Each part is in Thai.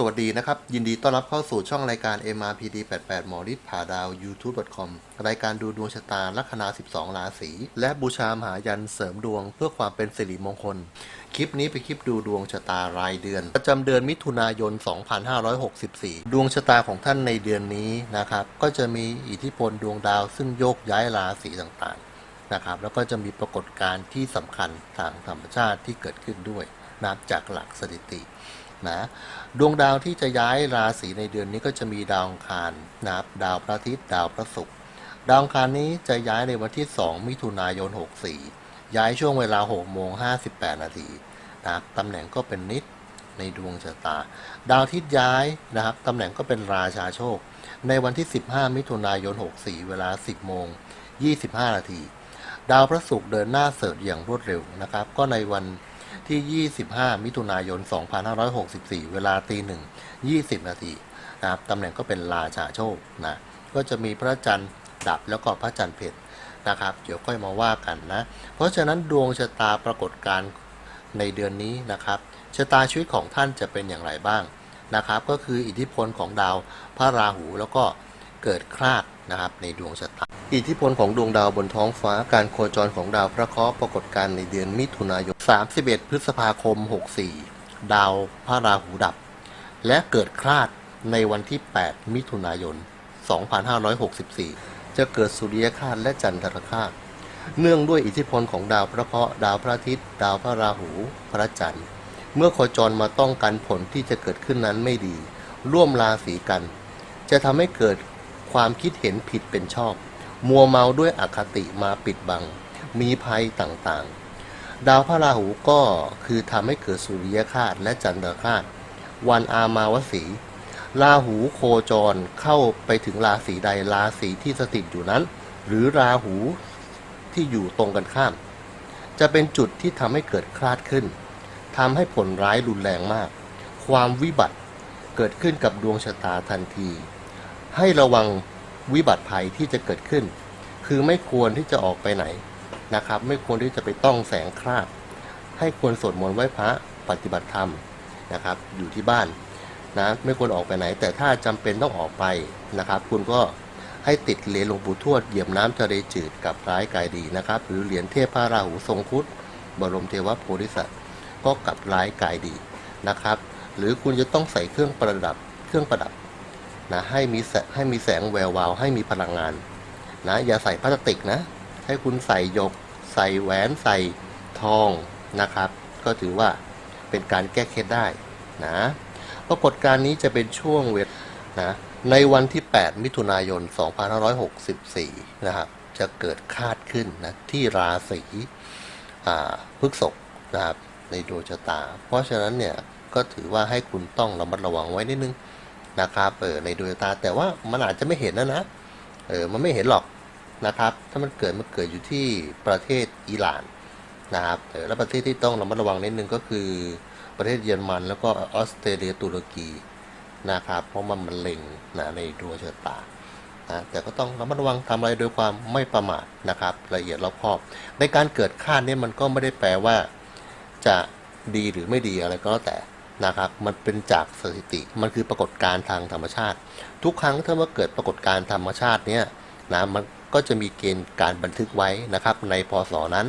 สวัสดีนะครับ ยินดีต้อนรับเข้าสู่ช่องรายการ MRPD 88 หมอฤทธิ์ผ่าดาว youtube.com รายการดูดวงชะตาลัคนา 12 ราศี และบูชามหายันเสริมดวงเพื่อความเป็นสิริมงคล คลิปนี้เป็นคลิปดูดวงชะตารายเดือน ประจำเดือนมิถุนายน 2564 ดวงชะตาของท่านในเดือนนี้นะครับ ก็จะมีอิทธิพลดวงดาวซึ่งโยกย้ายราศีต่างๆนะครับ แล้วก็จะมีปรากฏการณ์ที่สำคัญทางธรรมชาติที่เกิดขึ้นด้วยนับจากหลักสถิติ นะดวงดาวที่จะย้ายราศีในเดือนนี้ก็จะมีดาวอังคารนะครับดาวพระอาทิตย์ดาวพระศุกร์ดาวอังคารนี้จะย้ายในวันที่ 2 มิถุนายน 64 ย้ายช่วงเวลา6โมง58 นาทีนะครับตำแหน่งก็เป็นนิดในดวงชะตา ดาวอาทิตย์ย้ายนะครับตำแหน่งก็เป็นราชาโชค ในวันที่ 15 มิถุนายน 64 เวลา 10 โมง 25 นาที ดาวพระศุกร์เดินหน้าเสริฐอย่างรวดเร็วนะครับ ก็ในวัน ที่ 25 มิถุนายน 2564 เวลาตีหนึ่ง20 นาทีนะครับตำแหน่งก็เป็นราชาโชคนะก็จะมีพระจันทร์ดับแล้วก็พระจันทร์เพชรนะครับ เดี๋ยวค่อยมาว่ากันนะ เพราะฉะนั้นดวงชะตาปรากฏการในเดือนนี้นะครับชะตาชีวิตของท่านจะเป็นอย่างไรบ้างนะครับ ก็คืออิทธิพลของดาวพระราหูแล้วก็ เกิดคลาดนะครับในดวงชะตาอิทธิพลของดวงดาวบนท้องฟ้าการโคจรของดาวพระเคราะห์ปรากฏการในเดือนมิถุนายน 31 พฤษภาคม 64 ดาวพระราหูดับ และเกิดคลาดในวันที่ 8 มิถุนายน 2564 จะเกิดสุริยคราสและจันทรคราสเนื่องด้วยอิทธิพลของดาวพระเคราะห์ดาวพระอาทิตย์ ดาวพระราหู พระจันทร์ เมื่อโคจรมาต้องกันผลที่จะเกิดขึ้นนั้นไม่ดี ร่วมราศีกัน จะทำให้เกิด ความคิดเห็นผิดเป็นชอบ มัวเมาด้วยอคติมาปิดบัง มีภัยต่างๆ ดาวพระราหูก็คือทำให้เกิดสุริยคาสและจันทรคาสวันอามาวสีราหูโคจรเข้าไปถึงราศีใดราศีที่สถิตอยู่นั้น หรือราหูที่อยู่ตรงกันข้าม จะเป็นจุดที่ทำให้เกิดคลาดขึ้นทำให้ผลร้ายรุนแรงมาก ความวิบัติเกิดขึ้นกับดวงชะตาทันที ให้ระวังวิบัติภัยที่จะเกิดขึ้น คือไม่ควรที่จะออกไปไหนนะครับ ไม่ควรที่จะไปต้องแสงคราบ ให้ควรสวดมนต์ไหว้พระปฏิบัติธรรมนะครับ อยู่ที่บ้านนะไม่ควรออกไปไหน แต่ถ้าจำเป็นต้องออกไปนะครับ คุณก็ให้ติดเหรียญหลวงปู่ทวดเหยียบน้ำทะเลจืดกับร้ายกายดีนะครับ หรือเหรียญเทพพระราหูทรงคุดบรมเทวโพธิสัตว์ก็กับร้ายกายดีนะครับ หรือคุณจะต้องใส่เครื่องประดับเครื่องประดับ นะให้มีแสให้มีแสงแวววาวให้มีพลังงานนะอย่าใส่พลาสติกนะ ให้คุณใส่หยก ใส่แหวนใส่ทองนะครับ ก็ถือว่าเป็นการแก้เคล็ดได้นะปรากฏการณ์นี้จะเป็นช่วงเวทนะในวันที่ 8 มิถุนายน 2564 นะครับจะเกิดคาดขึ้นนะที่ราศีพฤษภนะครับในดวงชะตา เพราะฉะนั้นเนี่ยก็ถือว่าให้คุณต้องระมัดระวังไว้นิดนึง นะครับเออในดวงตาแต่ว่ามันอาจจะไม่เห็นนะนะเออมันไม่เห็นหรอกนะครับ ถ้ามันเกิดมันเกิดอยู่ที่ประเทศอิหร่านนะครับเออแล้วประเทศที่ต้องระมัดระวังนิดนึงก็คือประเทศเยอรมันแล้วก็ออสเตรเลียตุรกีนะครับ เพราะมันมันเล็งนะในดวงชะตานะแต่ก็ต้องระมัดระวังทำอะไรโดยความไม่ประมาทนะครับ ละเอียดรอบคอบ ในการเกิดคาดเนี่ยมันก็ไม่ได้แปลว่าจะดีหรือไม่ดีอะไรก็แล้วแต่ นะครับมันเป็นจากสถิติมันคือปรากฏการณ์ทางธรรมชาติ ทุกครั้งถ้าเมื่อเกิดปรากฏการณ์ธรรมชาติเนี่ยนะมันก็จะมีเกณฑ์การบันทึกไว้นะครับในพศนั้น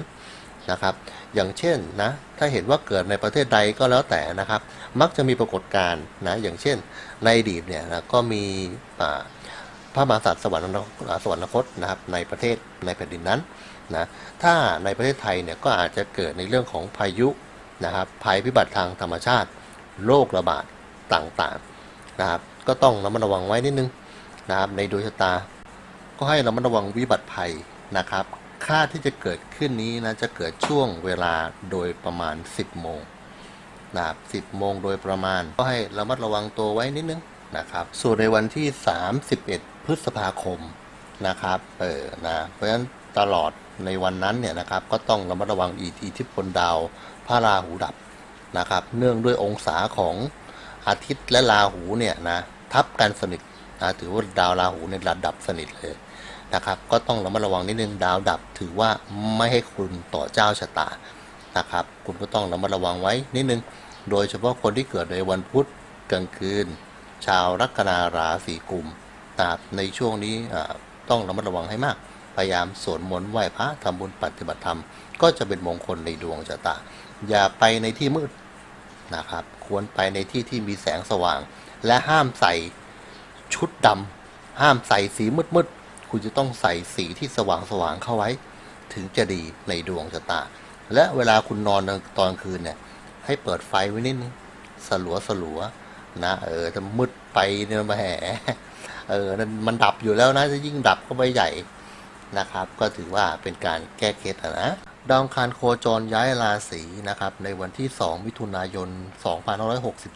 นะครับ อย่างเช่นนะถ้าเห็นว่าเกิดในประเทศใดก็แล้วแต่นะครับ มักจะมีปรากฏการณ์นะอย่างเช่น ในอดีตเนี่ยนะก็มีพระมหากษัตริย์สวรรคสวรรคตนะครับในประเทศในแผ่นดินนั้นนะถ้าในประเทศไทยเนี่ยก็อาจจะเกิดในเรื่องของพายุนะครับภัยพิบัติทางธรรมชาติ โรคระบาดต่างๆนะครับ ก็ต้องระมัดระวังไว้นิดนึงนะครับในดวงชะตา ก็ให้ระมัดระวังวิบัติภัยนะครับ ค่าที่จะเกิดขึ้นนี้นะจะเกิดช่วงเวลาโดยประมาณ 10 โมงนะครับ10 โมงโดยประมาณ ก็ให้ระมัดระวังตัวไว้นิดนึงนะครับ ส่วนในวันที่ 31 พฤษภาคมนะครับเออนะเพราะฉะนั้นตลอดในวันนั้นเนี่ยนะครับก็ต้องระมัดระวังอิทธิพลดาวพระราหูดับ นะครับ เนื่องด้วยองศาของอาทิตย์และราหูเนี่ยนะทับกันสนิทนะถือว่าดาวราหูเนี่ยระดับสนิทเลยนะครับ ก็ต้องระมัดระวังนิดนึงดาวดับ ถือว่าไม่ให้คุณต่อเจ้าชะตานะครับ คุณก็ต้องระมัดระวังไว้นิดนึง โดยเฉพาะคนที่เกิดในวันพุธกลางคืน ชาวลัคนาราศีกุมนะครับในช่วงนี้ต้องระมัดระวังให้มาก พยายามสวดมนต์ไหว้พระทำบุญปฏิบัติธรรม ก็จะเป็นมงคลในดวงชะตา อย่าไปในที่มืด นะครับ ควรไปในที่ที่มีแสงสว่าง และห้ามใส่ชุดดำห้ามใส่สีมืดๆคุณจะต้องใส่สีที่สว่างๆเข้าไว้ ถึงจะดีในดวงชะตา และเวลาคุณนอนตอนคืนเนี่ย ให้เปิดไฟไว้นิดนึงสลัวสลัวๆนะเออถ้ามืดไปเนี่ยมาแหมเออมันดับอยู่แล้วนะจะยิ่งดับก็ไปใหญ่นะครับ ก็ถือว่าเป็นการแก้เคล็ดนะ ดาวอังคารโคจรย้ายราศีนะครับ ในวันที่ 2 มิถุนายน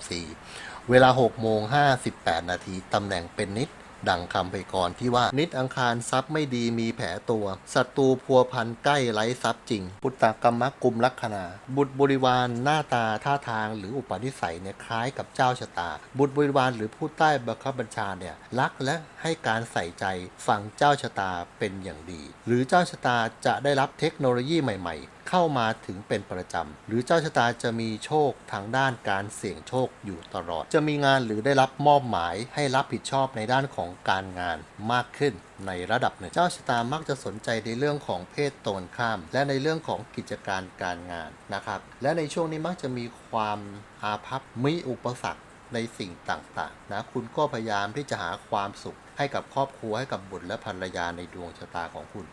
2564 เวลา 6 โมง 58 นาที ตำแหน่งเป็นนิด ดังคำไปก่อนที่ว่านิดอังคารทรัพย์ไม่ดีมีแผลตัวศัตรูพัวพันใกล้ไร้ทรัพย์จริง ปุตตะกรรมกุมลัคนาบุตรบริวารหน้าตาท่าทางหรืออุปนิสัยเนี่ยคล้ายกับเจ้าชะตา บุตรบริวารหรือผู้ใต้บังคับบัญชาเนี่ยรักและให้การใส่ใจฝั่งเจ้าชะตาเป็นอย่างดี หรือเจ้าชะตาจะได้รับเทคโนโลยีใหม่ ๆ เข้ามาถึงเป็นประจำ หรือเจ้าชะตาจะมีโชคทางด้านการเสี่ยงโชคอยู่ตลอด จะมีงานหรือได้รับมอบหมายให้รับผิดชอบในด้านของการงานมากขึ้นในระดับหนึ่ง เจ้าชะตามักจะสนใจในเรื่องของเพศตรงข้าม และในเรื่องของกิจการการงานนะครับ และในช่วงนี้มักจะมีความอาภัพมีอุปสรรคในสิ่งต่างๆนะคุณก็พยายามที่จะหาความสุข ให้กับครอบครัวให้กับบุตรและภรรยาในดวงชะตาของคุณ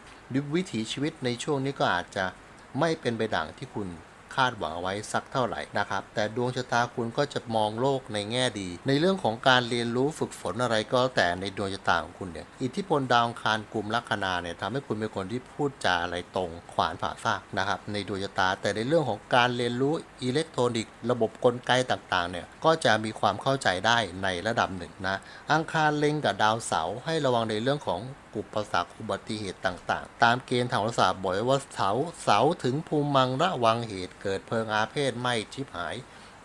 วิถีชีวิตในช่วงนี้ก็อาจจะ ไม่เป็นไปดังที่คุณคาดหวังเอาไว้สักเท่าไหร่นะครับ แต่ดวงชะตาคุณก็จะมองโลกในแง่ดี ในเรื่องของการเรียนรู้ฝึกฝนอะไรก็แต่ในดวงชะตาของคุณเนี่ย อิทธิพลดาวคารกลุ่มลัคนาเนี่ยทำให้คุณเป็นคนที่พูดจาอะไรตรงขวานผ่าซากนะครับ ในดวงชะตา แต่ในเรื่องของการเรียนรู้อิเล็กทรอนิกส์ระบบกลไกต่างๆเนี่ย ก็จะมีความเข้าใจได้ในระดับหนึ่งนะ อังคารเล็งกับดาวเสาร์ให้ระวังในเรื่องของอุปสรรคอุบัติเหตุต่างๆ ตามเกณฑ์ทางโหราศาสตร์บอกไว้ว่าเสาเสาถึงภูมิมังระวังเหตุเกิดเพลิงอาเพศไหม้ชิบหาย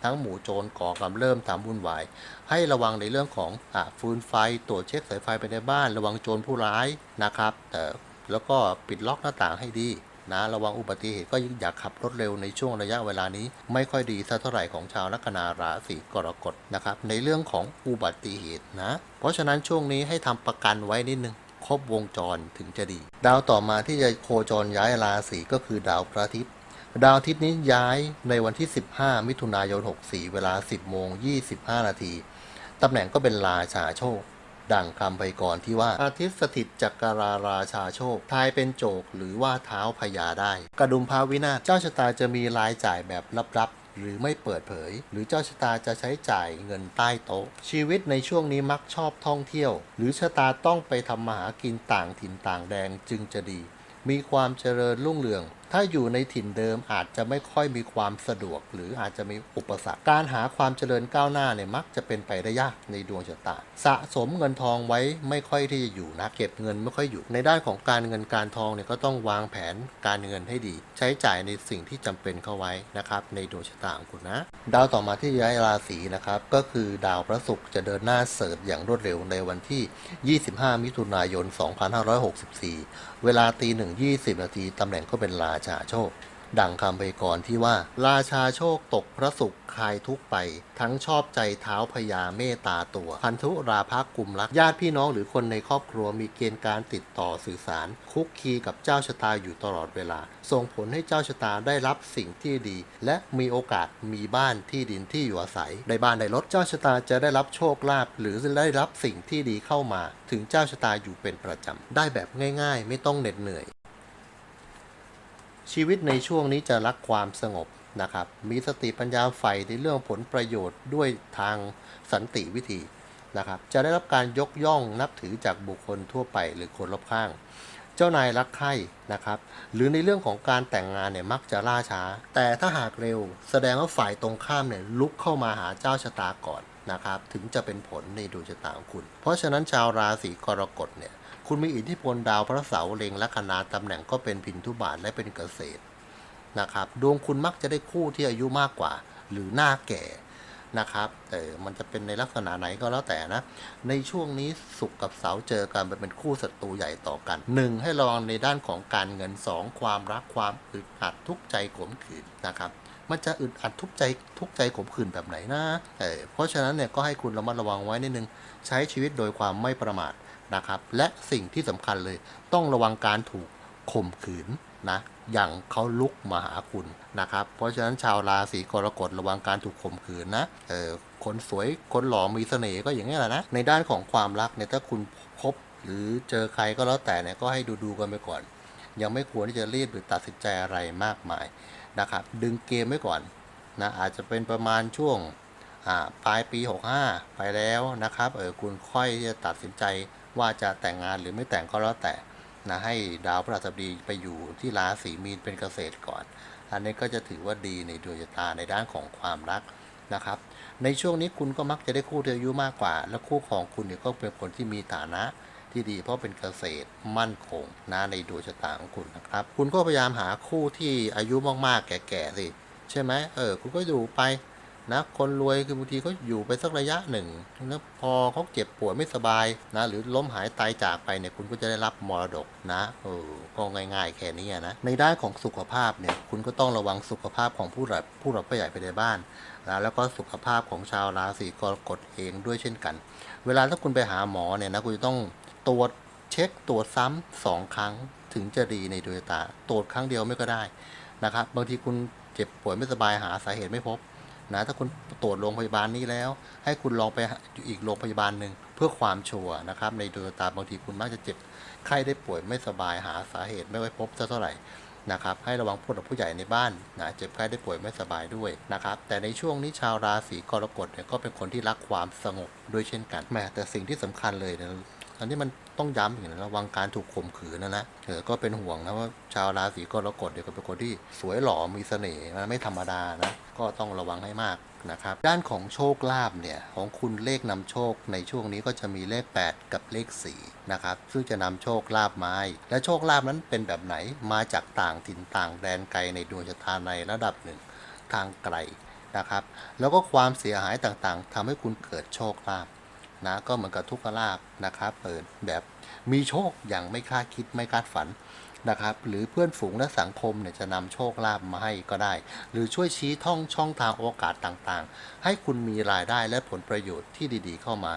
ทั้งหมู่โจรก่อกำเริ่มทำวุ่นวาย ให้ระวังในเรื่องของอฟืนไฟตรวจเช็คสายไฟไปในบ้าน ระวังโจรผู้ร้ายนะครับแต่แล้วก็ปิดล็อกหน้าต่างให้ดีนะระวังอุบัติเหตุก็ยิ่งอย่าขับรถเร็วในช่วงระยะเวลานี้ ไม่ค่อยดีสักเท่าไหร่ของชาวลัคนาราศีกรกฎนะครับในเรื่องของอุบัติเหตุนะ เพราะฉะนั้นช่วงนี้ให้ทำประกันไว้นิดนึง ครบวงจรถึงจะดี ดาวต่อมาที่จะโคจรย้ายราศีก็คือดาวพระอาทิตย์ ดาวอาทิตย์นี้ย้ายในวันที่ 15 มิถุนายน 64 เวลา 10 โมง 25 นาที ตำแหน่งก็เป็นราชาโชค ดังคำไปก่อนที่ว่าอาทิตย์สถิตจักราราชาโชค ทายเป็นโจกหรือว่าเท้าพญาได้ กระดุมพาวินาศเจ้าชะตาจะมีรายจ่ายแบบลับๆ หรือไม่เปิดเผย หรือเจ้าชะตาจะใช้จ่ายเงินใต้โต๊ะ ชีวิตในช่วงนี้มักชอบท่องเที่ยว หรือชะตาต้องไปทำมาหากินต่างถิ่นต่างแดงจึงจะดี มีความเจริญรุ่งเรือง ถ้าอยู่ในถิ่นเดิมอาจจะไม่ค่อยมีความสะดวก หรืออาจจะมีอุปสรรค การหาความเจริญก้าวหน้าเนี่ยมักจะเป็นไปได้ยากในดวงชะตา สะสมเงินทองไว้ไม่ค่อยที่จะอยู่นะเก็บเงินไม่ค่อยอยู่ ในด้านของการเงินการทองเนี่ยก็ต้องวางแผนการเงินให้ดี ใช้จ่ายในสิ่งที่จำเป็นเข้าไว้นะครับในดวงชะตาของคุณนะ ดาวต่อมาที่ย้ายราศีนะครับก็คือดาวพระศุกร์จะเดินหน้าเสริมอย่างรวดเร็วในวันที่ 25 มิถุนายน 2564 เวลาตีหนึ่งยี่สิบนาทีตำแหน่งก็เป็นราชาโชค ดังคำไปก่อนที่ว่า ราชาโชคตกพระศุกร์คลายทุกไป ทั้งชอบใจเท้าพญาเมตตาตัว พันธุราภกุมรักญาติพี่น้องหรือคนในครอบครัวมีเกณฑ์การติดต่อสื่อสาร คุกคีกับเจ้าชะตาอยู่ตลอดเวลา ส่งผลให้เจ้าชะตาได้รับสิ่งที่ดี และมีโอกาสมีบ้านที่ดินที่อยู่อาศัยได้บ้านได้รถเจ้าชะตาจะได้รับโชคลาภหรือได้รับสิ่งที่ดีเข้ามา ถึงเจ้าชะตาอยู่เป็นประจำได้แบบง่าย ๆ ไม่ต้องเหน็ดเหนื่อย ชีวิตในช่วงนี้จะรักความสงบนะครับ มีสติปัญญาใฝ่ในเรื่องผลประโยชน์ด้วยทางสันติวิธีนะครับ จะได้รับการยกย่องนับถือจากบุคคลทั่วไปหรือคนรอบข้าง เจ้านายรักใคร่นะครับ หรือในเรื่องของการแต่งงานเนี่ยมักจะล่าช้า แต่ถ้าหากเร็ว แสดงว่าฝ่ายตรงข้ามเนี่ยลุกเข้ามาหาเจ้าชะตาก่อนนะครับ ถึงจะเป็นผลในดวงชะตาของคุณ เพราะฉะนั้นชาวราศีกรกฎเนี่ย คุณมีอิทธิพลดาวพระเสาร์เล็งลัคนาตำแหน่งก็เป็นพินทุบาทและเป็นเกษตรนะครับดวงคุณมักจะได้คู่ที่อายุมากกว่า หรือหน้าแก่นะครับแต่มันจะเป็นในลักษณะไหนก็แล้วแต่นะ ในช่วงนี้สุขกับเสาเจอกันเป็นคู่ศัตรูใหญ่ต่อกัน 1. ให้ระวังในด้านของการเงิน 2. ความรักความอึดอัดทุกใจขมขื่นนะครับ มันจะอึดอัดทุกใจทุกใจขมขื่นแบบไหนนะเออเพราะฉะนั้นเนี่ยก็ให้คุณระมัดระวังไว้นิดนึง ใช้ชีวิตโดยความไม่ประมาท นะครับ และสิ่งที่สำคัญเลยต้องระวังการถูกข่มขืนนะอย่างเขาลุกมาหาคุณนะครับ เพราะฉะนั้นชาวราศีกรกฎระวังการถูกข่มขืนนะเออคนสวยคนหล่อมีเสน่ห์ก็อย่างนี้แหละนะในด้านของความรักเนี่ยถ้าคุณพบหรือเจอใครก็แล้วแต่เนี่ยก็ให้ดูดูกันไปก่อน ยังไม่ควรที่จะรีบหรือตัดสินใจอะไรมากมายนะครับ ดึงเกมไว้ก่อนนะอาจจะเป็นประมาณช่วงปลายปี 65 ไปแล้วนะครับเออคุณค่อยจะตัดสินใจ ว่าจะแต่งงานหรือไม่แต่งก็แล้วแต่นะให้ดาวพฤหัสบดีไปอยู่ที่ราศีมีนเป็นเกษตรก่อน อันนี้ก็จะถือว่าดีในดวงชะตาในด้านของความรักนะครับ ในช่วงนี้คุณก็มักจะได้คู่ที่อายุมากกว่า และคู่ของคุณเนี่ยก็เป็นคนที่มีฐานะที่ดีเพราะเป็นเกษตรมั่นคงนะในดวงชะตาของคุณนะครับ คุณก็พยายามหาคู่ที่อายุมากๆ แก่ๆสิใช่ไหมเออ คุณก็อยู่ไป นะคนรวยคือบางทีเขาอยู่ไปสักระยะหนึ่งแล้วพอเขาเจ็บป่วยไม่สบายนะ หรือล้มหายตายจากไปเนี่ยคุณก็จะได้รับมรดกนะเออก็ง่ายๆแค่นี้นะในด้านของสุขภาพเนี่ยคุณก็ต้องระวังสุขภาพของผู้หลักผู้หลักผู้ใหญ่ไปในบ้านนะแล้วก็สุขภาพของชาวราศีกรกฎเองด้วยเช่นกัน เวลาถ้าคุณไปหาหมอเนี่ยนะคุณจะต้องตรวจเช็คตรวจซ้ำสองครั้งถึงจะดีในดวงตาตรวจครั้งเดียวไม่ก็ได้นะครับบางทีคุณเจ็บป่วยไม่สบายหาสาเหตุไม่พบ นะถ้าคุณตรวจโรงพยาบาลนี้แล้ว ให้คุณลองไปอีกโรงพยาบาลหนึ่งเพื่อความชัวร์นะครับ ในดวงตาบางทีคุณมักจะเจ็บไข้ได้ป่วยไม่สบายหาสาเหตุไม่ไว้พบเท่าไหร่นะครับให้ระวังผู้หลักผู้ใหญ่ในบ้านนะเจ็บไข้ได้ป่วยไม่สบายด้วยนะครับแต่ในช่วงนี้ชาวราศีกรกฎเนี่ยก็เป็นคนที่รักความสงบด้วยเช่นกันแหมแต่สิ่งที่สำคัญเลยเนี่ยอันนี้มัน ต้องย้ำอย่างนะระวังการถูกข่มขืนนะนะเออก็เป็นห่วงนะว่าชาวราศีกรกฎเนี่ยก็เป็นคนที่สวยหล่อมีเสน่ห์นะไม่ธรรมดานะก็ต้องระวังให้มากนะครับด้านของโชคลาภเนี่ยของคุณเลขนำโชคในช่วงนี้ก็จะมีเลข 8 กับเลข4นะครับซึ่งจะนำโชคลาภมาและโชคลาภนั้นเป็นแบบไหนมาจากต่างถิ่นต่างแดนไกลในดวงชะตาในระดับหนึ่งทางไกลนะครับแล้วก็ความเสียหายต่างๆทำให้คุณเกิดโชคลาภ นะก็เหมือนกับทุกขลาภนะครับเปิดแบบมีโชคอย่างไม่คาดคิดไม่คาดฝันนะครับ หรือเพื่อนฝูงและสังคมเนี่ยจะนำโชคลาภมาให้ก็ได้ หรือช่วยชี้ท่องช่องทางโอกาสต่างๆ ให้คุณมีรายได้และผลประโยชน์ที่ดีๆ เข้ามา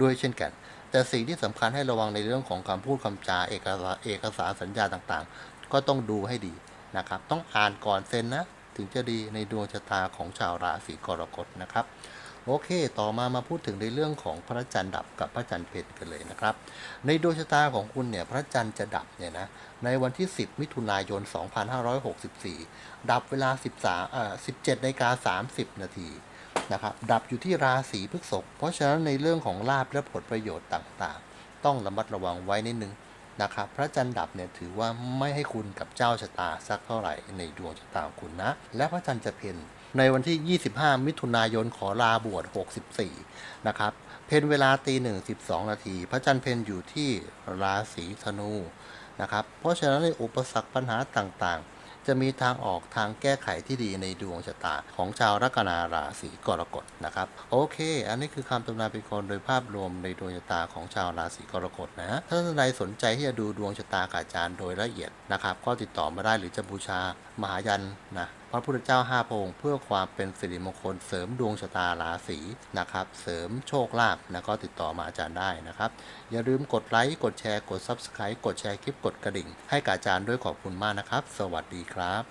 ด้วยเช่นกัน แต่สิ่งที่สำคัญให้ระวังในเรื่องของคำพูดคำจาเอกสารเอกสารสัญญาต่างๆ ก็ต้องดูให้ดีนะครับ ต้องอ่านก่อนเซ็นนะ ถึงจะดีในดวงชะตาของชาวราศีกรกฎนะครับ โอเค ต่อมามาพูดถึงในเรื่องของพระจันทร์ดับกับพระจันทร์เพนกันเลยนะครับ ในดวงชะตาของคุณเนี่ยพระจันทร์จะดับเนี่ยนะในวันที่ 10 มิถุนายน 2564 ดับเวลา 13อ่า17นาฬิกา30 นาทีนะครับดับอยู่ที่ราศีพฤษภเพราะฉะนั้นในเรื่องของลาบและผลประโยชน์ต่างๆ ต้องระมัดระวังไว้นิดนึงนะครับพระจันทร์ดับเนี่ยถือว่าไม่ให้คุณกับเจ้าชะตาสักเท่าไหร่ในดวงชะตาของคุณนะ และพระจันทร์จะเพ็ญ ในวันที่ 25 มิถุนายนขอลาบวช 64 นะครับ เพนเวลาตีหนึ่งสิบสองนาที พระจันทร์เพนอยู่ที่ราศีธนูนะครับ เพราะฉะนั้นในอุปสรรคปัญหาต่างๆ จะมีทางออกทางแก้ไขที่ดีในดวงชะตาของชาวลัคนาราศีกรกฎนะครับ โอเค อันนี้คือคำตำนานเป็นคนโดยภาพรวมในดวงชะตาของชาวราศีกรกฎนะ ถ้าท่านใดสนใจที่จะดูดวงชะตากับอาจารย์โดยละเอียดนะครับ ก็ติดต่อมาได้หรือจะบูชามหายันนะ ระพุทธเจ้าห้าพระองค์เพื่อความเป็นสิริมงคลเสริมดวงชะตาราศีนะครับ เสริมโชคลาภนะก็ติดต่อมาอาจารย์ได้นะครับ อย่าลืมกดไลค์กดแชร์กด Subscribe กดแชร์คลิปกดกระดิ่ง ให้กับอาจารย์ด้วยขอบคุณมากนะครับ สวัสดีครับ